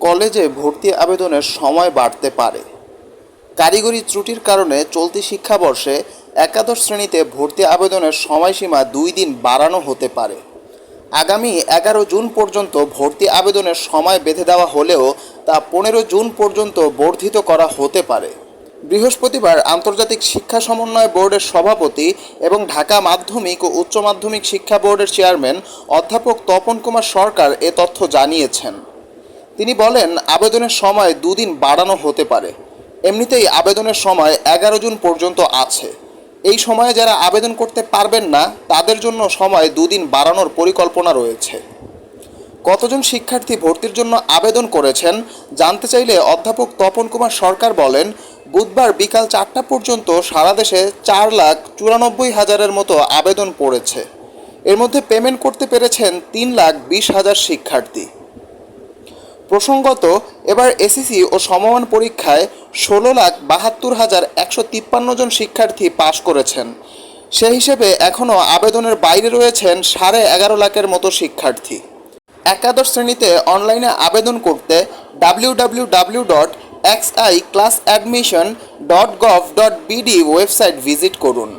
কলেজে ভর্তি আবেদনের সময় বাড়তে পারে। কারিগরি ত্রুটির কারণে চলতি শিক্ষাবর্ষে একাদশ শ্রেণীতে ভর্তি আবেদনের সময়সীমা দুই দিন বাড়ানো হতে পারে। আগামী এগারো জুন পর্যন্ত ভর্তি আবেদনের সময় বেঁধে দেওয়া হলেও তা পনেরো জুন পর্যন্ত বর্ধিত করা হতে পারে। বৃহস্পতিবার আন্তর্জাতিক শিক্ষা সমন্বয় বোর্ডের সভাপতি এবং ঢাকা মাধ্যমিক ও উচ্চ মাধ্যমিক শিক্ষা বোর্ডের চেয়ারম্যান অধ্যাপক তপন কুমার সরকার এ তথ্য জানিয়েছেন। তিনি বলেন, আবেদনের সময় দুদিন বাড়ানো হতে পারে। এমনিতেই আবেদনের সময় এগারো জুন পর্যন্ত আছে। এই সময়ে যারা আবেদন করতে পারবেন না, তাদের জন্য সময় দুদিন বাড়ানোর পরিকল্পনা রয়েছে। কতজন শিক্ষার্থী ভর্তির জন্য আবেদন করেছেন জানতে চাইলে অধ্যাপক তপন কুমার সরকার বলেন, বুধবার বিকাল চারটা পর্যন্ত সারা দেশে চার লাখ চুরানব্বই হাজারের মতো আবেদন পড়েছে। এর মধ্যে পেমেন্ট করতে পেরেছেন তিন লাখ বিশ হাজার শিক্ষার্থী। প্রসঙ্গত, এবার এসএসসি ও সমমান পরীক্ষায় ষোলো লাখ বাহাত্তর হাজার একশো তিপ্পান্ন জন শিক্ষার্থী পাশ করেছেন। সে হিসেবে এখনও আবেদনের বাইরে রয়েছেন সাড়ে এগারো লাখের মতো শিক্ষার্থী। একাদশ শ্রেণীতে অনলাইনে আবেদন করতে W W dot X I class admission dot gov dot BD website visit করুন।